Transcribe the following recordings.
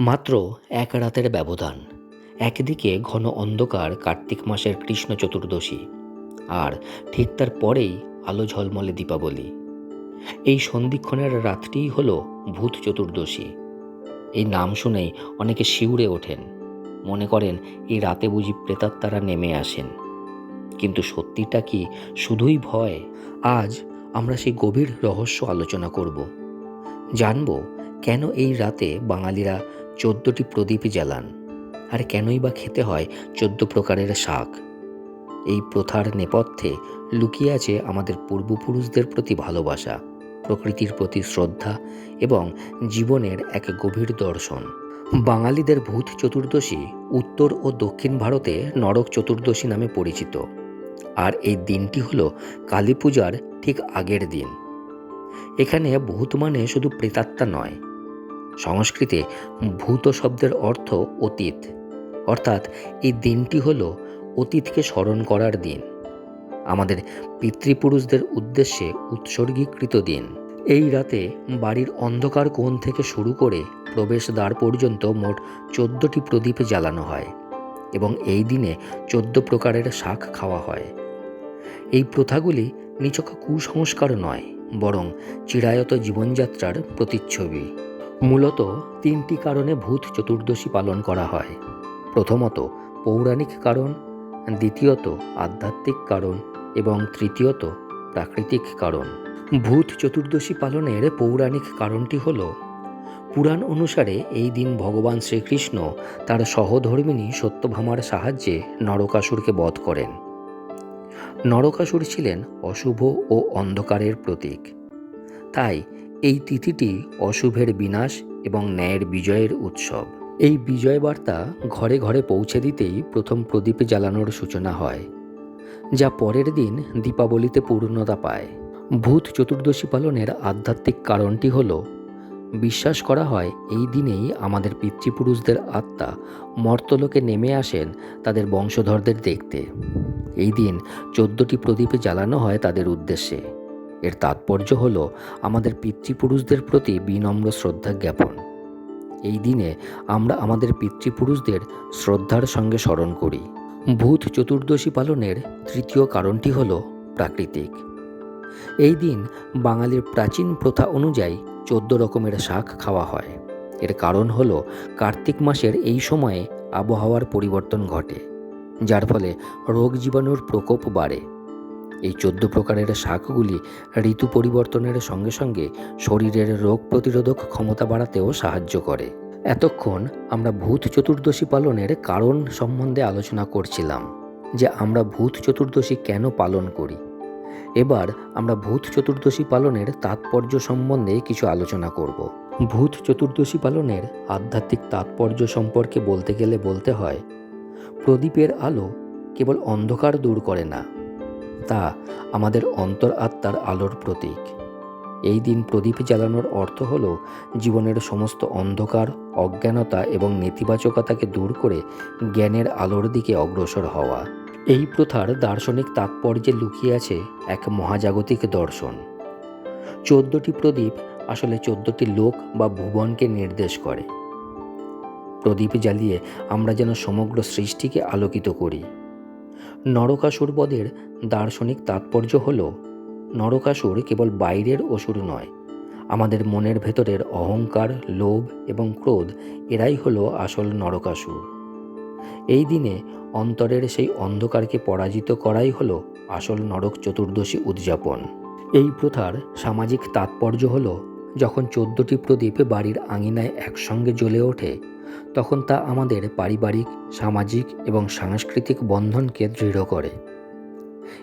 মাত্র এক রাতের ব্যবধান। একদিকে ঘন অন্ধকার কার্তিক মাসের কৃষ্ণ চতুর্দশী, আর ঠিক তার পরেই আলো ঝলমলে দীপাবলি। এই সন্ধিক্ষণের রাতটিই হল ভূত চতুর্দশী। এই নাম শুনেই অনেকে শিউরে ওঠেন। মনে করেন এই রাতে বুঝি প্রেতাত্মারা নেমে আসেন। কিন্তু সত্যিটা কি শুধুই ভয়? আজ আমরা সেই গভীর রহস্য আলোচনা করব। জানব কেন এই রাতে বাঙালিরা চোদ্দটি প্রদীপ জ্বালান, আর কেনই বা খেতে হয় চোদ্দ প্রকারের শাক। এই প্রথার নেপথ্যে লুকিয়ে আছে আমাদের পূর্বপুরুষদের প্রতি ভালোবাসা, প্রকৃতির প্রতি শ্রদ্ধা এবং জীবনের এক গভীর দর্শন। বাঙালিদের ভূত চতুর্দশী উত্তর ও দক্ষিণ ভারতে নরক চতুর্দশী নামে পরিচিত, আর এই দিনটি হলো কালী পূজার ঠিক আগের দিন। এখানে ভূত মানে শুধু প্রেতাত্মা নয় সংস্কৃতে ভূত শব্দের অর্থ অতীত। অর্থাৎ এই দিনটি হলো অতীতকে স্মরণ করার দিন। আমাদের পিতৃপুরুষদের উদ্দেশ্যে উৎসর্গীকৃত দিন। এই রাতে বাড়ির অন্ধকার কোণ থেকে শুরু করে প্রবেশদ্বার পর্যন্ত মোট চোদ্দটি প্রদীপ জ্বালানো হয় এবং এই দিনে চোদ্দ প্রকারের শাক খাওয়া হয়। এই প্রথাগুলি নিচক কুসংস্কার নয়, বরং চিরায়ত জীবনযাত্রার প্রতিচ্ছবি। মূলত তিনটি কারণে ভূত চতুর্দশী পালন করা হয়। প্রথমত, পৌরাণিক কারণ, দ্বিতীয়ত, আধ্যাত্মিক কারণ এবং তৃতীয়ত, প্রাকৃতিক কারণ। ভূত চতুর্দশী পালনের পৌরাণিক কারণটি হল, পুরাণ অনুসারে এই দিন ভগবান শ্রীকৃষ্ণ তার সহধর্মিণী সত্যভামার সাহায্যে নরকাসুরকে বধ করেন। নরকাসুর ছিলেন অশুভ ও অন্ধকারের প্রতীক। তাই এই তিথিটি অশুভের বিনাশ এবং ন্যায়ের বিজয়ের উৎসব। এই বিজয় বার্তা ঘরে ঘরে পৌঁছে দিতেই প্রথম প্রদীপে জ্বালানোর সূচনা হয়, যা পরের দিন দীপাবলিতে পূর্ণতা পায়। ভূত চতুর্দশী পালনের আধ্যাত্মিক কারণটি হল, বিশ্বাস করা হয় এই দিনেই আমাদের পিতৃপুরুষদের আত্মা মর্তলোকে নেমে আসেন তাদের বংশধরদের দেখতে। এই দিন চোদ্দটি প্রদীপে জ্বালানো হয় তাদের উদ্দেশ্যে। এর তাৎপর্য হল আমাদের পিতৃপুরুষদের প্রতি বিনম্র শ্রদ্ধা জ্ঞাপন। এই দিনে আমরা আমাদের পিতৃপুরুষদের শ্রদ্ধার সঙ্গে স্মরণ করি। ভূত চতুর্দশী পালনের তৃতীয় কারণটি হল প্রাকৃতিক। এই দিন বাঙালির প্রাচীন প্রথা অনুযায়ী চোদ্দ রকমের শাক খাওয়া হয়। এর কারণ হল কার্তিক মাসের এই সময়ে আবহাওয়ার পরিবর্তন ঘটে, যার ফলে রোগ জীবাণুর প্রকোপ বাড়ে। এই চোদ্দ প্রকারের শাকগুলি ঋতু পরিবর্তনের সঙ্গে সঙ্গে শরীরের রোগ প্রতিরোধক ক্ষমতা বাড়াতেও সাহায্য করে। এতক্ষণ আমরা ভূত চতুর্দশী পালনের কারণ সম্বন্ধে আলোচনা করছিলাম যে আমরা ভূত চতুর্দশী কেন পালন করি। এবার আমরা ভূত চতুর্দশী পালনের তাৎপর্য সম্বন্ধে কিছু আলোচনা করব। ভূত চতুর্দশী পালনের আধ্যাত্মিক তাৎপর্য সম্পর্কে বলতে গেলে বলতে হয়, প্রদীপের আলো কেবল অন্ধকার দূর করে না তা আমাদের অন্তর আত্মার আলোর প্রতীক। এই দিন প্রদীপ জ্বালানোর অর্থ হল জীবনের সমস্ত অন্ধকার, অজ্ঞানতা এবং নেতিবাচকতাকে দূর করে জ্ঞানের আলোর দিকে অগ্রসর হওয়া। এই প্রথার দার্শনিক তাৎপর্যে লুকিয়ে আছে এক মহাজাগতিক দর্শন। চোদ্দটি প্রদীপ আসলে চোদ্দটি লোক বা ভুবনকে নির্দেশ করে। প্রদীপ জ্বালিয়ে আমরা যেন সমগ্র সৃষ্টিকে আলোকিত করি। নরকাসুর বধের দার্শনিক তাৎপর্য হল, নরকাসুর কেবল বাইরের অসুর নয়, আমাদের মনের ভেতরের অহংকার, লোভ এবং ক্রোধ এরাই হলো আসল নরকাসুর। এই দিনে অন্তরের সেই অন্ধকারকে পরাজিত করাই হলো আসল নরক চতুর্দশী উদযাপন। এই প্রথার সামাজিক তাৎপর্য হল, যখন চোদ্দটি প্রদীপ বাড়ির আঙিনায় একসঙ্গে জ্বলে ওঠে তখন তা আমাদের পারিবারিক, সামাজিক এবং সাংস্কৃতিক বন্ধনকে দৃঢ় করে।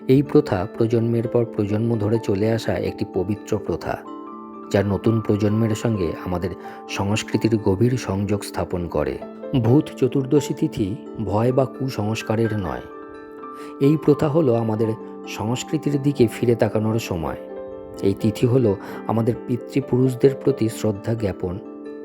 এই প্রথা প্রজন্মের পর প্রজন্ম ধরে চলে আসা একটি পবিত্র প্রথা, যা নতুন প্রজন্মের সঙ্গে আমাদের সংস্কৃতির গভীর সংযোগ স্থাপন করে। ভূত চতুর্দশী তিথি ভয় বা কুসংস্কারের নয়। এই প্রথা হলো আমাদের সংস্কৃতির দিকে ফিরে তাকানোর সময়। এই তিথি হলো আমাদের পিতৃপুরুষদের প্রতি শ্রদ্ধা জ্ঞাপন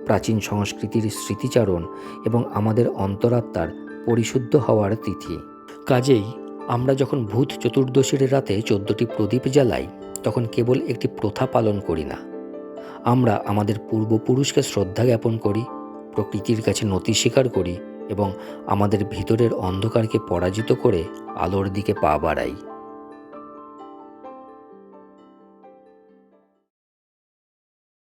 প্রাচীন সংস্কৃতির স্মৃতিচারণ এবং আমাদের অন্তরাত্মার পরিশুদ্ধ হওয়ার তিথি। কাজেই আমরা যখন ভূত চতুর্দশীর রাতে চোদ্দটি প্রদীপ জ্বালাই, তখন কেবল একটি প্রথা পালন করি না। আমরা আমাদের পূর্বপুরুষকে শ্রদ্ধা জ্ঞাপন করি, প্রকৃতির কাছে নতি স্বীকার করি এবং আমাদের ভিতরের অন্ধকারকে পরাজিত করে আলোর দিকে পা বাড়াই।